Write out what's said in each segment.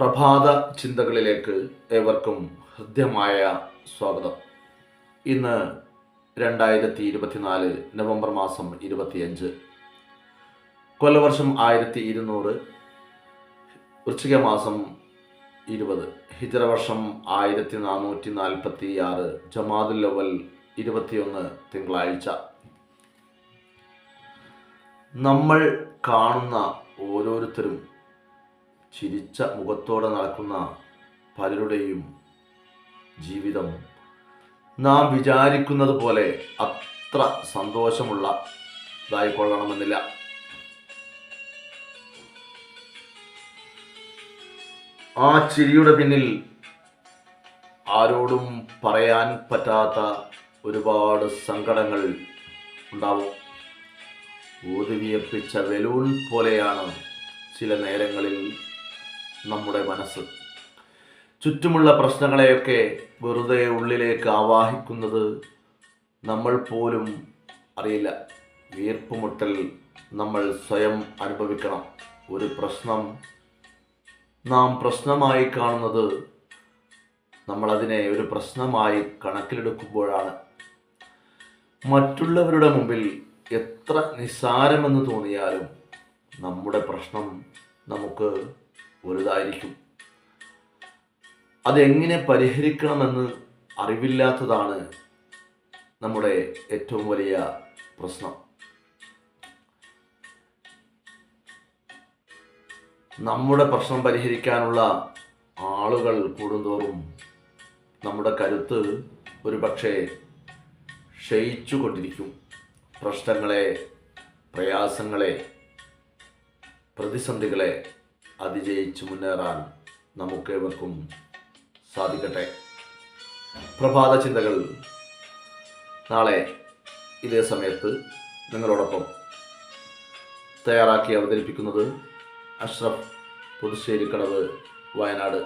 പ്രഭാത ചിന്തകളിലേക്ക് ഏവർക്കും ഹൃദ്യമായ സ്വാഗതം. ഇന്ന് രണ്ടായിരത്തി ഇരുപത്തിനാല് നവംബർ മാസം ഇരുപത്തിയഞ്ച്. കൊല്ലവർഷം ആയിരത്തി ഇരുന്നൂറ് വൃശ്ചിക മാസം ഇരുപത്. ഹിജറ വർഷം ആയിരത്തി നാനൂറ്റി നാൽപ്പത്തി ആറ് ജമാദുൽ ലവൽ ഇരുപത്തിയൊന്ന് തിങ്കളാഴ്ച. നമ്മൾ കാണുന്ന ഓരോരുത്തരും ചിരിച്ച മുഖത്തോടെ നടക്കുന്ന പലരുടെയും ജീവിതം. നാം വിചാരിക്കുന്നത് പോലെ അത്ര സന്തോഷമുള്ള ഇതായിക്കൊള്ളണമെന്നില്ല ആ ചിരിയുടെ പിന്നിൽ ആരോടും പറയാൻ പറ്റാത്ത ഒരുപാട് സങ്കടങ്ങൾ ഉണ്ടാവും. ഊതുവിയപ്പിച്ച വെലൂൺ പോലെയാണ് ചില നേരങ്ങളിൽ നമ്മുടെ മനസ്സ്. ചുറ്റുമുള്ള പ്രശ്നങ്ങളെയൊക്കെ വെറുതെ ഉള്ളിലേക്ക് ആവാഹിക്കുന്നത് നമ്മൾ പോലും അറിയില്ല. വീർപ്പുമുട്ടൽ നമ്മൾ സ്വയം അനുഭവിക്കണം. ഒരു പ്രശ്നം നാം പ്രശ്നമായി കാണുന്നത് നമ്മളതിനെ ഒരു പ്രശ്നമായി കണക്കിലെടുക്കുമ്പോഴാണ്. മറ്റുള്ളവരുടെ മുമ്പിൽ എത്ര നിസ്സാരമെന്ന് തോന്നിയാലും നമ്മുടെ പ്രശ്നം നമുക്ക് വലുതായിരിക്കും. അതെങ്ങനെ പരിഹരിക്കണമെന്ന് അറിവില്ലാത്തതാണ് നമ്മുടെ ഏറ്റവും വലിയ പ്രശ്നം. നമ്മുടെ പ്രശ്നം പരിഹരിക്കാനുള്ള ആളുകൾ കൂടുന്തോറും നമ്മുടെ കരുത്ത് ഒരു പക്ഷേ ക്ഷയിച്ചുകൊണ്ടിരിക്കും. പ്രശ്നങ്ങളെ പ്രയാസങ്ങളെ പ്രതിസന്ധികളെ അതിജയിച്ച് മുന്നേറാൻ നമുക്കേവർക്കും സാധിക്കട്ടെ. പ്രഭാത ചിന്തകൾ നാളെ ഇതേ സമയത്ത് നിങ്ങളോടൊപ്പം തയ്യാറാക്കി അവതരിപ്പിക്കുന്നത് അഷ്റഫ് പുതുശ്ശേരിക്കടവ് വയനാട്.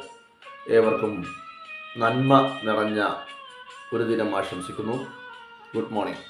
ഏവർക്കും നന്മ നിറഞ്ഞ ഒരു ദിനം ആശംസിക്കുന്നു. Good morning.